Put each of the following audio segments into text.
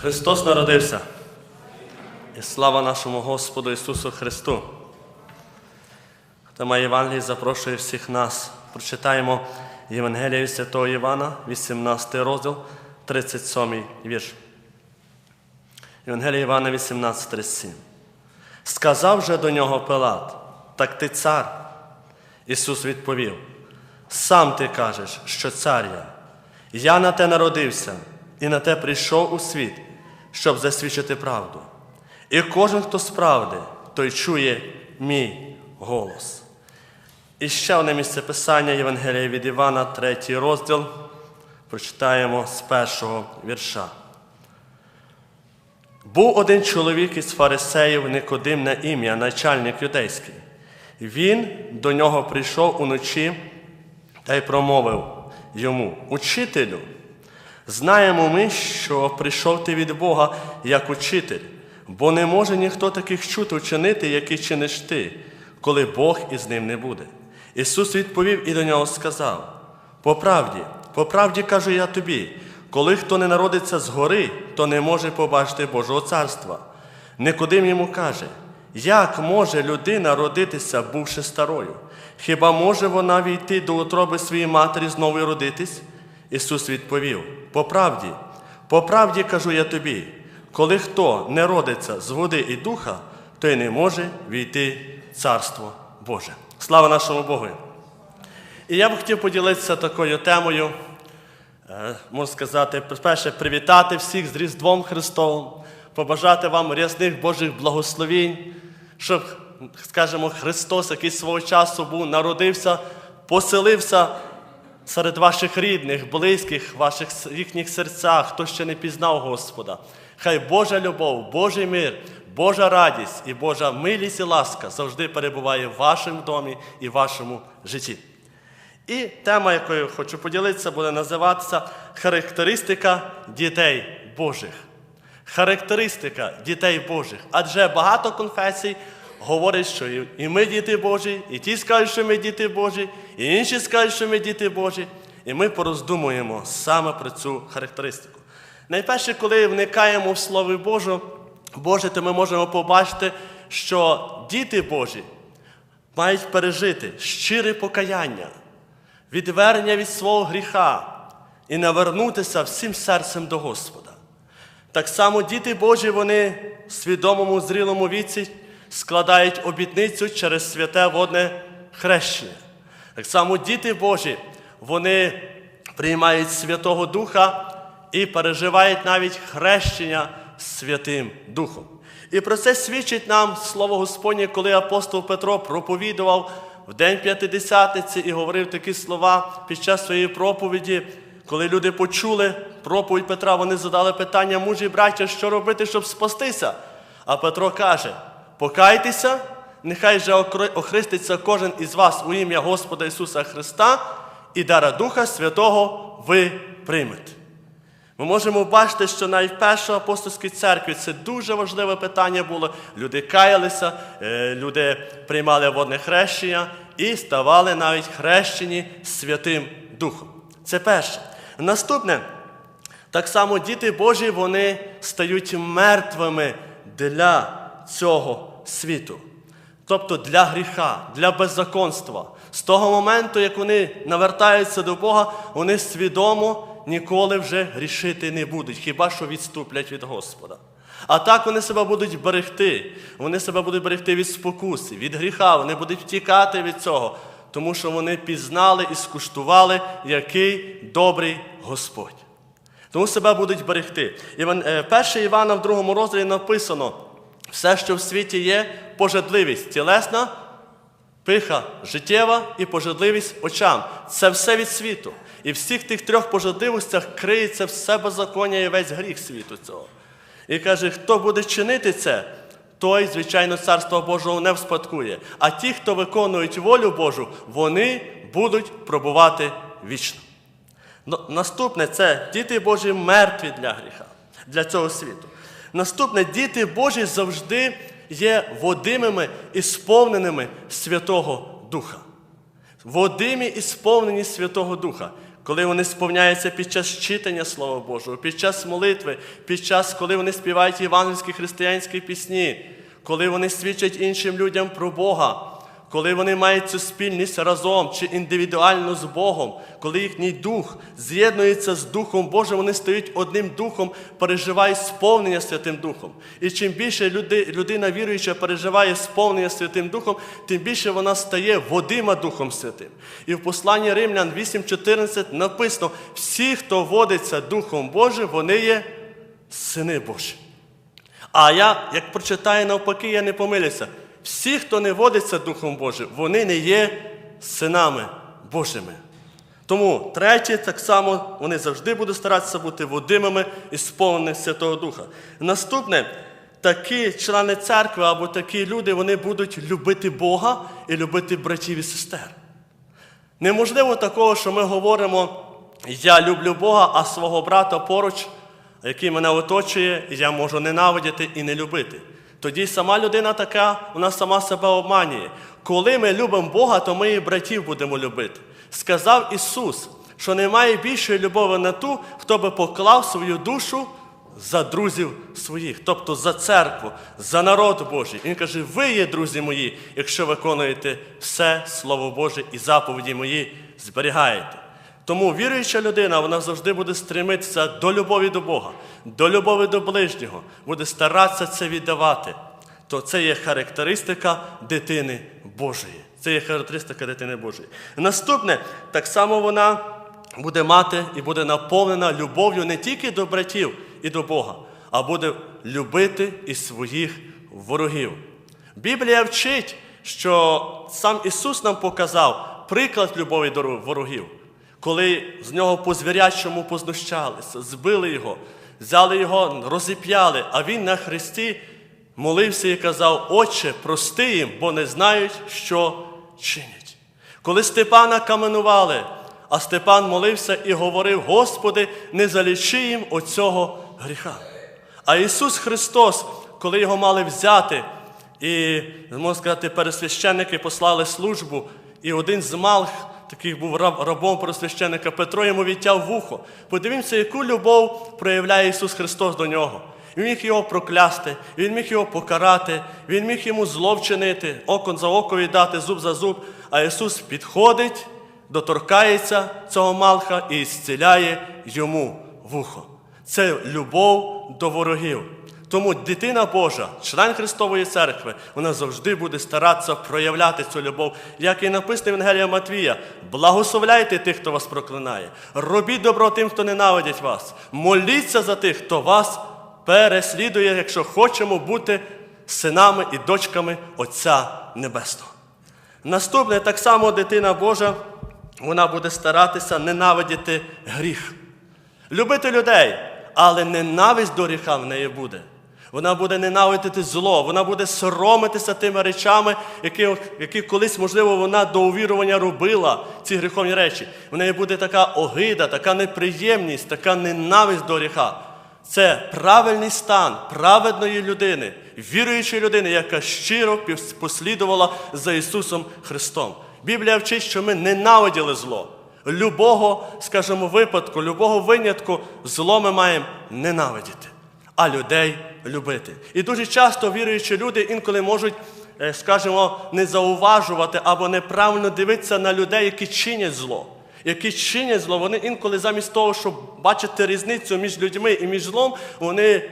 Христос народився. І слава нашому Господу Ісусу Христу. Тема Євангелії запрошує всіх нас. Прочитаємо Євангелію від Святого Івана, 18 розділ, 37 вірш. Євангелія Івана 18, 37. Сказав же до нього Пилат, так ти цар. Ісус відповів: Сам ти кажеш, що цар я. Я на те народився і на те прийшов у світ, щоб засвідчити правду. І кожен, хто з правди, той чує мій голос. І ще одне місце писання Євангелія від Івана, третій розділ. Прочитаємо з першого вірша. Був один чоловік із фарисеїв Никодим на ім'я, начальник юдейський. Він до нього прийшов уночі та й промовив йому: Учителю, знаємо ми, що прийшов ти від Бога як учитель, бо не може ніхто таких чут учинити, які чиниш ти, коли Бог із ним не буде. Ісус відповів і до нього сказав: По правді, по правді кажу я тобі, коли хто не народиться згори, то не може побачити Божого царства. Никодим йому каже, як може людина родитися, бувши старою? Хіба може вона війти до утроби своєї матері знову і родитись? Ісус відповів: По правді, по правді кажу я тобі, коли хто не родиться з води і духа, той не може війти в Царство Боже. Слава нашому Богу! І я б хотів поділитися такою темою, е, можна сказати, перше, привітати всіх з Різдвом Христовим, побажати вам рясних Божих благословінь, щоб, скажімо, Христос, який свого часу був, народився, поселився серед ваших рідних, близьких, ваших їхніх серцях, хто ще не пізнав Господа. Хай Божа любов, Божий мир, Божа радість і Божа милість і ласка завжди перебуває в вашому домі і в вашому житті. І тема, якою хочу поділитися, буде називатися Характеристика дітей Божих. Характеристика дітей Божих. Адже багато конфесій говорять, що і ми діти Божі, і ті скажуть, що ми діти Божі, і інші скажуть, що ми діти Божі. І ми пороздумуємо саме про цю характеристику. Найперше, коли вникаємо в Слово Боже, Боже, то ми можемо побачити, що діти Божі мають пережити щире покаяння, відвернення від свого гріха і навернутися всім серцем до Господа. Так само діти Божі, вони в свідомому зрілому віці складають обітницю через святе водне хрещення. Так само діти Божі, вони приймають Святого Духа і переживають навіть хрещення Святим Духом. І про це свідчить нам слово Господнє, коли апостол Петро проповідував в День П'ятидесятниці і говорив такі слова під час своєї проповіді. Коли люди почули проповідь Петра, вони задали питання мужі браття, що робити, щоб спастися. А Петро каже: покайтеся, нехай же охриститься кожен із вас у ім'я Господа Ісуса Христа, і дара Духа Святого ви приймете. Ми можемо бачити, що навіть в першій апостольській церкві це дуже важливе питання було. Люди каялися, е, люди приймали водне хрещення і ставали навіть хрещені Святим Духом. Це перше. Наступне, так само діти Божі вони стають мертвими для цього світу. Тобто для гріха, для беззаконства. З того моменту, як вони навертаються до Бога, вони свідомо ніколи вже грішити не будуть, хіба що відступлять від Господа. А так вони себе будуть берегти. Вони себе будуть берегти від спокуси, від гріха, вони будуть втікати від цього, тому що вони пізнали і скуштували, який добрий Господь. Тому себе будуть берегти. Е, перше Івана в другому розділі написано: все, що в світі є, пожадливість, тілесна, пиха життєва і пожадливість очам. Це все від світу. І в всіх тих трьох пожадливостях криється все беззаконня і весь гріх світу цього. І каже, хто буде чинити це, той, звичайно, царство Божого не вспадкує. А ті, хто виконують волю Божу, вони будуть пробувати вічно. Наступне це діти Божі мертві для гріха, для цього світу. Наступне діти Божі завжди є водимими і сповненими Святого Духа. Водимі і сповнені Святого Духа. коли вони сповняються під час читання Слова Божого, під час молитви, під час, коли вони співають євангельські християнські пісні, коли вони свідчать іншим людям про Бога, коли вони мають цю спільність разом чи індивідуально з Богом, коли їхній дух з'єднується з Духом Божим, вони стають одним духом, переживають сповнення Святим Духом. І чим більше люди, людина віруюча переживає сповнення Святим Духом, тим більше вона стає водима Духом Святим. І в посланні Римлян 8.14 написано: всі, хто водиться Духом Божим, вони є сини Божі. А я, як прочитаю навпаки, я не помилюся. Всі, хто не водиться Духом Божим, вони не є синами Божими. Тому третє, так само, вони завжди будуть старатися бути водимими і сповнені Святого Духа. Наступне, такі члени церкви або такі люди, вони будуть любити Бога і любити братів і сестер. Неможливо такого, що ми говоримо, я люблю Бога, а свого брата поруч, який мене оточує, я можу ненавидіти і не любити. Тоді сама людина така, вона сама себе обманює. Коли ми любимо Бога, то ми і братів будемо любити. Сказав Ісус, що немає більшої любові на ту, хто би поклав свою душу за друзів своїх, тобто за церкву, за народ Божий. Він каже: ви є друзі мої, якщо виконуєте все Слово Боже і заповіді мої зберігаєте. Тому віруюча людина, вона завжди буде стремитися до любові до Бога, до любові до ближнього, буде старатися це віддавати. То це є характеристика дитини Божої. Це є характеристика дитини Божої. Наступне, так само вона буде мати і буде наповнена любов'ю не тільки до братів і до Бога, а буде любити і своїх ворогів. Біблія вчить, що сам Ісус нам показав приклад любові до ворогів, коли з нього по звірячому познущалися, збили його, взяли його, розіп'яли, а він на хресті молився і казав: Отче, прости їм, бо не знають, що чинять. Коли Степана каменували, а Степан молився і говорив: Господи, не залічи їм оцього гріха. А Ісус Христос, коли його мали взяти, і, можна сказати, пересвященники послали службу, і один з малих, такий був раб, рабом пересвященника Петро, йому відтяв вухо. Подивімося, яку любов проявляє Ісус Христос до нього. Він міг його проклясти, він міг його покарати, він міг йому зло вчинити, окон за око віддати, зуб за зуб. А Ісус підходить, доторкається цього малха і зціляє йому вухо. Це любов до ворогів. Тому дитина Божа, член Христової церкви, вона завжди буде старатися проявляти цю любов, як і написано в Матвія. Благословляйте тих, хто вас проклинає. Робіть добро тим, хто ненавидять вас. Моліться за тих, хто вас переслідує, якщо хочемо бути синами і дочками Отця Небесного. Наступне, так само дитина Божа, вона буде старатися ненавидіти гріх. Любити людей, але ненависть до гріха в неї буде. Вона буде ненавидити зло, вона буде соромитися тими речами, які які колись, можливо, вона до увірування робила, ці гріховні речі. В неї буде така огида, така неприємність, така ненависть до гріха. Це правильний стан праведної людини, віруючої людини, яка щиро послідувала за Ісусом Христом. Біблія вчить, що ми ненавиділи зло. Любого, скажімо, випадку, любого винятку зло ми маємо ненавидіти, а людей любити. І дуже часто віруючі люди інколи можуть, скажімо, не зауважувати або неправильно дивитися на людей, які чинять зло. Які чинять зло, вони інколи замість того, щоб бачити різницю між людьми і між злом, вони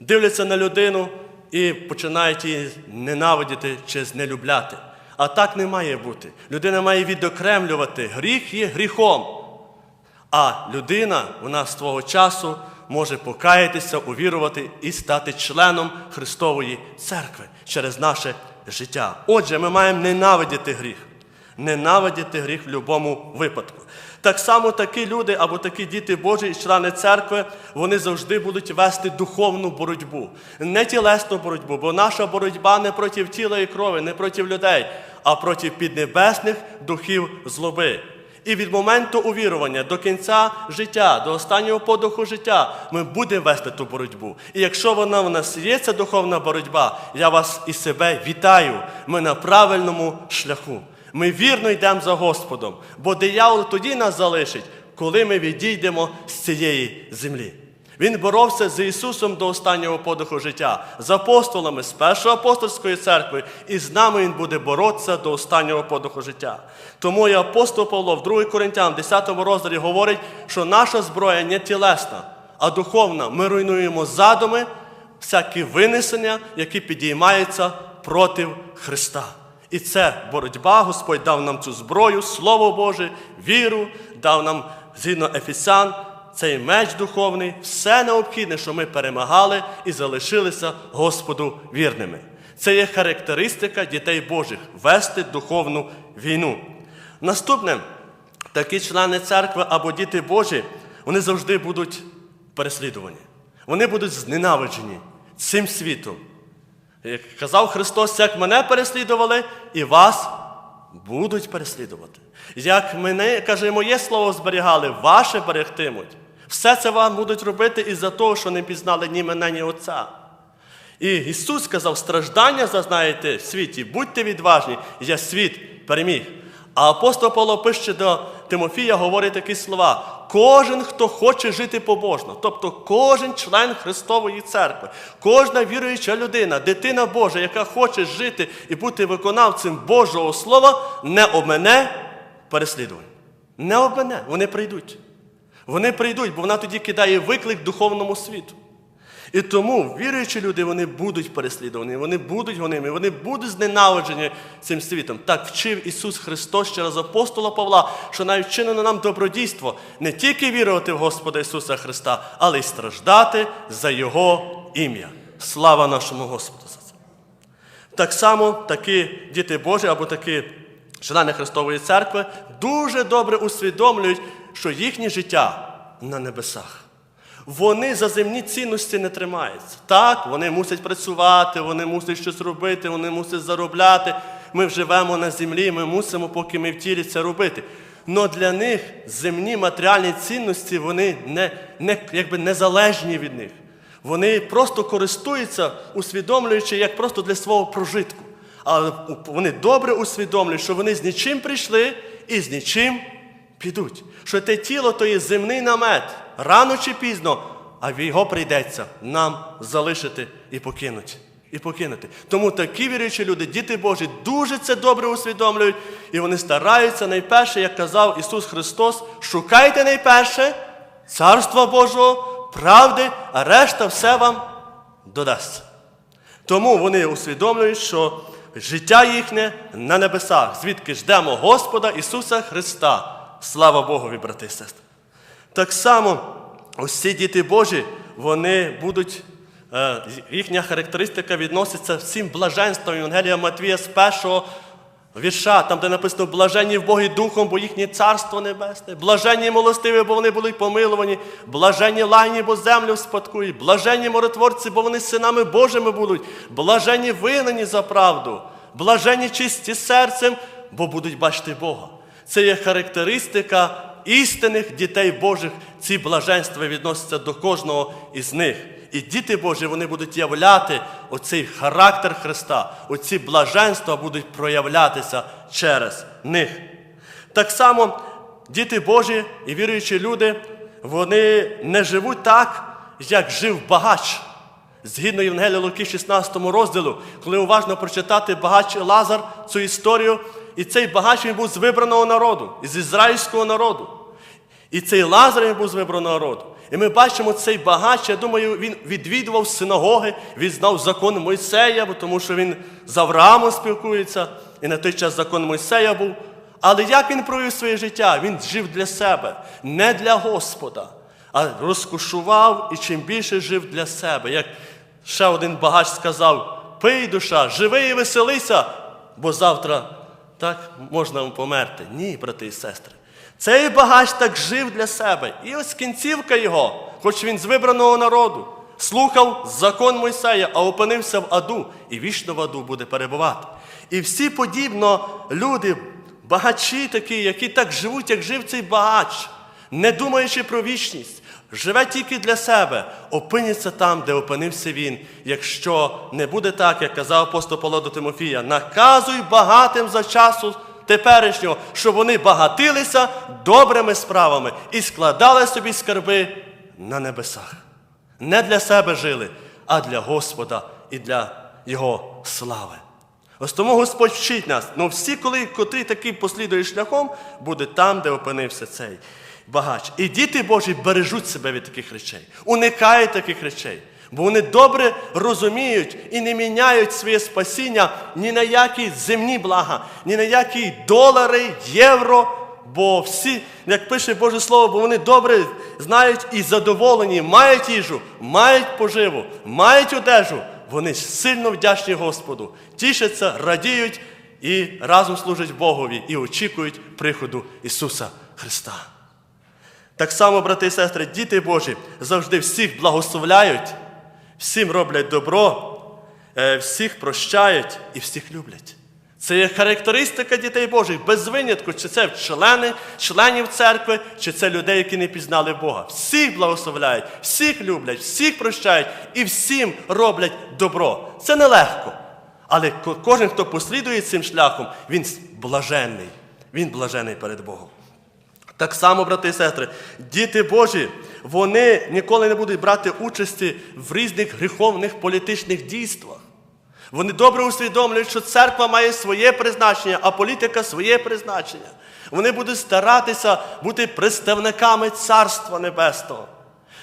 дивляться на людину і починають її ненавидіти чи знелюбляти. А так не має бути. Людина має відокремлювати. Гріх є гріхом. А людина, вона з твого часу може покаятися, увірувати і стати членом Христової церкви через наше життя. Отже, ми маємо ненавидіти гріх. Ненавидіти гріх в будь-якому випадку. Так само такі люди або такі діти Божі і члени церкви, вони завжди будуть вести духовну боротьбу, не тілесну боротьбу, бо наша боротьба не проти тіла і крові, не проти людей, а проти піднебесних духів злоби. І від моменту увірування до кінця життя, до останнього подоху життя, ми будемо вести ту боротьбу. І якщо вона в нас є, ця духовна боротьба, я вас і себе вітаю. Ми на правильному шляху. Ми вірно йдемо за Господом, бо диявол тоді нас залишить, коли ми відійдемо з цієї землі. Він боровся з Ісусом до останнього подиху життя, з апостолами, з першої апостольської церкви, і з нами Він буде боротися до останнього подиху життя. Тому і апостол Павло в 2 Коринтян, 10 розділі говорить, що наша зброя не тілесна, а духовна. Ми руйнуємо задуми, всякі винесення, які підіймаються проти Христа. І це боротьба, Господь дав нам цю зброю, Слово Боже, віру, дав нам згідно Ефесян, цей меч духовний, все необхідне, що ми перемагали і залишилися Господу вірними. Це є характеристика дітей Божих вести духовну війну. Наступне, такі члени церкви або діти Божі, вони завжди будуть переслідувані. Вони будуть зненавиджені цим світом. Як казав Христос, як мене переслідували, і вас будуть переслідувати. Як мене, каже, моє слово зберігали, ваше берегтимуть. Все це вам будуть робити із-за того, що не пізнали ні мене, ні Отця. І Ісус сказав, страждання зазнаєте в світі, будьте відважні, я світ переміг. А апостол Павло пише до Тимофія, говорить такі слова: кожен, хто хоче жити побожно, тобто кожен член Христової церкви, кожна віруюча людина, дитина Божа, яка хоче жити і бути виконавцем Божого Слова, не обмене переслідувань. Не обмене, вони прийдуть. Вони прийдуть, бо вона тоді кидає виклик духовному світу. І тому віруючі люди вони будуть переслідувані, вони будуть гоними, вони будуть зненавиджені цим світом. Так вчив Ісус Христос через апостола Павла, що навіть вчинено нам добродійство не тільки вірувати в Господа Ісуса Христа, але й страждати за Його ім'я. Слава нашому Господу за це. Так само такі діти Божі або такі члени Христової церкви дуже добре усвідомлюють, що їхнє життя на небесах. Вони за земні цінності не тримаються. Так, вони мусять працювати, вони мусять щось робити, вони мусять заробляти. Ми живемо на землі, ми мусимо, поки ми в тілі це робити. Но для них земні матеріальні цінності вони не, не, якби незалежні від них. Вони просто користуються, усвідомлюючи як просто для свого прожитку. Але вони добре усвідомлюють, що вони з нічим прийшли і з нічим підуть. Що те тіло то є земний намет, рано чи пізно, а його прийдеться нам залишити і покинути. І покинути. Тому такі віруючі люди, діти Божі, дуже це добре усвідомлюють, і вони стараються найперше, як казав Ісус Христос, шукайте найперше Царства Божого, правди, а решта все вам додасться. Тому вони усвідомлюють, що життя їхнє на небесах, звідки ждемо Господа Ісуса Христа. Слава Богові, брати і сестри. Так само, ось ці діти Божі, вони будуть, е, їхня характеристика відноситься всім блаженствам Євангелія Матвія з першого вірша, там, де написано блаженні в Богі Духом, бо їхнє царство небесне, блаженні милостиві, бо вони будуть помилувані, блаженні лайні, бо землю спадкують, блаженні миротворці, бо вони синами Божими будуть, блаженні винені за правду, блаженні чисті серцем, бо будуть бачити Бога. Це є характеристика істинних дітей Божих. Ці блаженства відносяться до кожного із них. І діти Божі вони будуть являти оцей характер Христа, оці блаженства будуть проявлятися через них. Так само діти Божі і віруючі люди, вони не живуть так, як жив багач. Згідно Євангелія Луки, 16 розділу, коли уважно прочитати багач Лазар цю історію, і цей багач він був з вибраного народу, із ізраїльського народу. І цей Лазар він був з вибраного народу. І ми бачимо цей багач, я думаю, він відвідував синагоги, він знав закон Мойсея, тому що він з Авраамом спілкується, і на той час закон Мойсея був. Але як він провів своє життя? Він жив для себе, не для Господа, а розкошував і чим більше жив для себе. Як ще один багач сказав: пий душа, живи і веселися, бо завтра так можна померти. Ні, брати і сестри. Цей багач так жив для себе. І ось кінцівка його, хоч він з вибраного народу, слухав закон Мойсея, а опинився в аду, і вічно в аду буде перебувати. І всі подібно люди, багачі такі, які так живуть, як жив цей багач, не думаючи про вічність, живе тільки для себе, опиняться там, де опинився він, якщо не буде так, як казав апостол Павло до Тимофія, наказуй багатим за часу теперішнього, щоб вони багатилися добрими справами і складали собі скарби на небесах. Не для себе жили, а для Господа і для Його слави. Ось тому Господь вчить нас, ну всі, коли котрі такий послідує шляхом, буде там, де опинився цей багач. І діти Божі бережуть себе від таких речей, уникають таких речей. Бо вони добре розуміють і не міняють своє спасіння ні на які земні блага, ні на які долари, євро. Бо всі, як пише Боже Слово, бо вони добре знають і задоволені, мають їжу, мають поживу, мають одежу. Вони сильно вдячні Господу, тішаться, радіють і разом служать Богові і очікують приходу Ісуса Христа. Так само, брати і сестри, діти Божі завжди всіх благословляють, всім роблять добро, е, всіх прощають і всіх люблять. Це є характеристика дітей Божих без винятку, чи це члени, членів церкви, чи це людей, які не пізнали Бога. Всіх благословляють, всіх люблять, всіх прощають і всім роблять добро. Це нелегко. Але кожен, хто послідує цим шляхом, він блаженний. Він блажений перед Богом. Так само, брати і сестри, діти Божі, вони ніколи не будуть брати участі в різних гріховних політичних дійствах. Вони добре усвідомлюють, що церква має своє призначення, а політика своє призначення. Вони будуть старатися бути представниками Царства Небесного.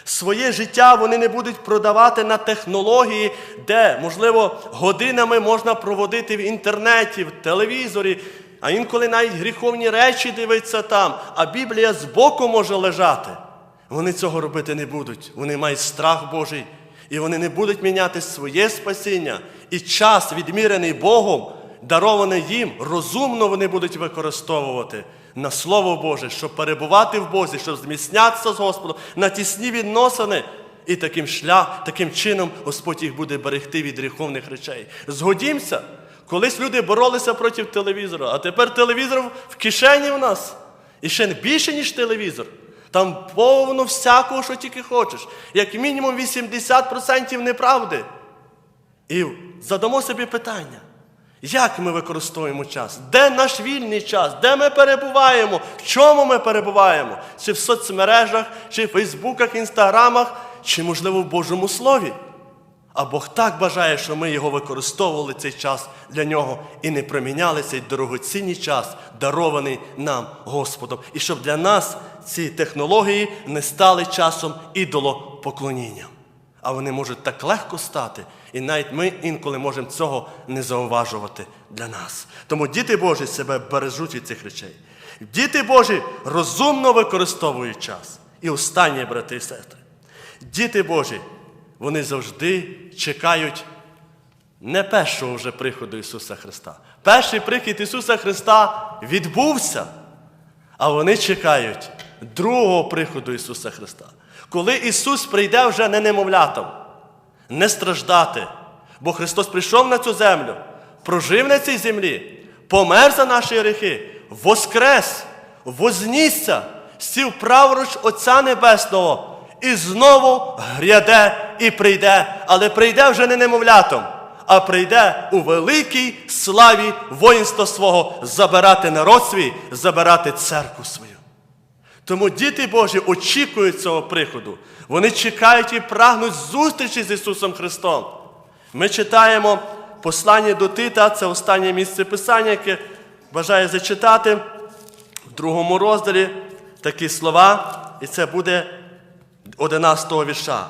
Своє життя вони не будуть продавати на технології, де, можливо, годинами можна проводити в інтернеті, в телевізорі, а інколи навіть гріховні речі дивиться там, а Біблія збоку може лежати. Вони цього робити не будуть. Вони мають страх Божий, і вони не будуть міняти своє спасіння. І час, відмірений Богом, дарований їм, розумно вони будуть використовувати на Слово Боже, щоб перебувати в Бозі, щоб зміцнятися з Господом на тісні відносини. І таким шлях, таким чином Господь їх буде берегти від гріховних речей. Згодімося, колись люди боролися проти телевізора, а тепер телевізор в кишені в нас. І ще більше, ніж телевізор. Там повно всякого, що тільки хочеш. Як мінімум 80% неправди. І задамо собі питання, як ми використовуємо час? Де наш вільний час? Де ми перебуваємо? В чому ми перебуваємо? Чи в соцмережах, чи в Фейсбуках, Інстаграмах, чи, можливо, в Божому Слові? А Бог так бажає, щоб ми його використовували цей час для нього і не проміняли цей дорогоцінний час, дарований нам Господом. І щоб для нас ці технології не стали часом ідолопоклонінням. А вони можуть так легко стати, і навіть ми інколи можемо цього не зауважувати для нас. Тому діти Божі себе бережуть від цих речей. Діти Божі розумно використовують час. І останнє, брати і сестри. Діти Божі, вони завжди чекають не першого вже приходу Ісуса Христа. Перший прихід Ісуса Христа відбувся, а вони чекають другого приходу Ісуса Христа. Коли Ісус прийде вже не немовлятам, не страждати, бо Христос прийшов на цю землю, прожив на цій землі, помер за наші гріхи, воскрес, вознісся, сів праворуч Отця Небесного і знову гряде і прийде, але прийде вже не немовлятом, а прийде у великій славі воїнства свого забирати народ свій, забирати церкву свою. Тому діти Божі очікують цього приходу. Вони чекають і прагнуть зустрічі з Ісусом Христом. Ми читаємо послання до Тита, це останнє місце Писання, яке бажаю зачитати в другому розділі такі слова, і це буде 11 вірша.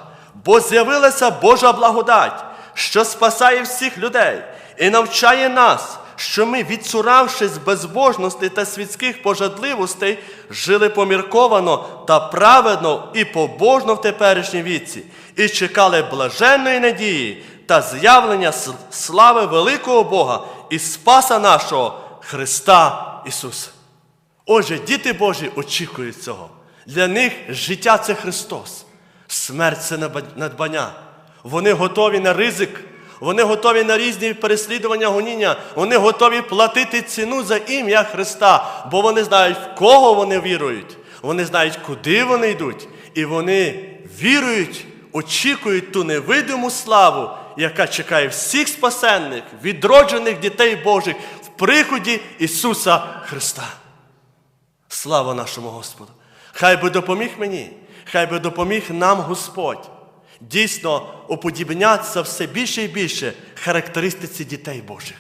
Бо з'явилася Божа благодать, що спасає всіх людей і навчає нас, що ми, відсуравшись безбожності та світських пожадливостей, жили помірковано та праведно і побожно в теперішній віці, і чекали блаженної надії та з'явлення слави великого Бога і Спаса нашого Христа Ісуса. Отже, діти Божі очікують цього. Для них життя це Христос, смерть це надбання. Вони готові на ризик, вони готові на різні переслідування гоніння, вони готові платити ціну за ім'я Христа, бо вони знають, в кого вони вірують, вони знають, куди вони йдуть, і вони вірують, очікують ту невидиму славу, яка чекає всіх спасенних, відроджених дітей Божих в приході Ісуса Христа. Слава нашому Господу! Хай би допоміг мені, хай би допоміг нам Господь. Дійсно уподібнятися все більше і більше характеристиці дітей Божих.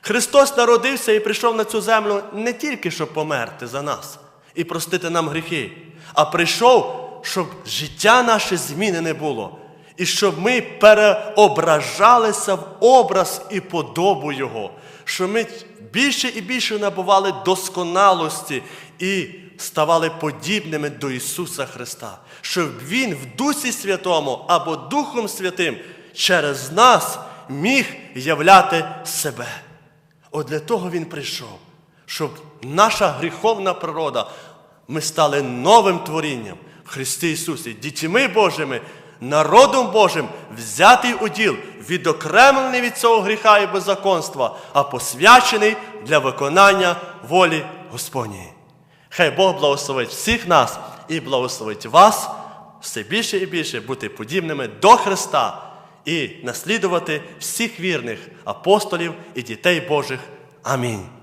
Христос народився і прийшов на цю землю не тільки, щоб померти за нас і простити нам гріхи, а прийшов, щоб життя наше змінене було, і щоб ми переображалися в образ і подобу Його, щоб ми більше і більше набували досконалості і ставали подібними до Ісуса Христа, щоб Він в Дусі Святому або Духом Святим через нас міг являти себе. От для того Він прийшов, щоб наша гріховна природа, ми стали новим творінням в Христі Ісусі, дітьми Божими, народом Божим, взятий уділ, відокремлений від цього гріха і беззаконства, а посвячений для виконання волі Господньої. Хай Бог благословить всіх нас і благословить вас все більше і більше бути подібними до Христа і наслідувати всіх вірних апостолів і дітей Божих. Амінь.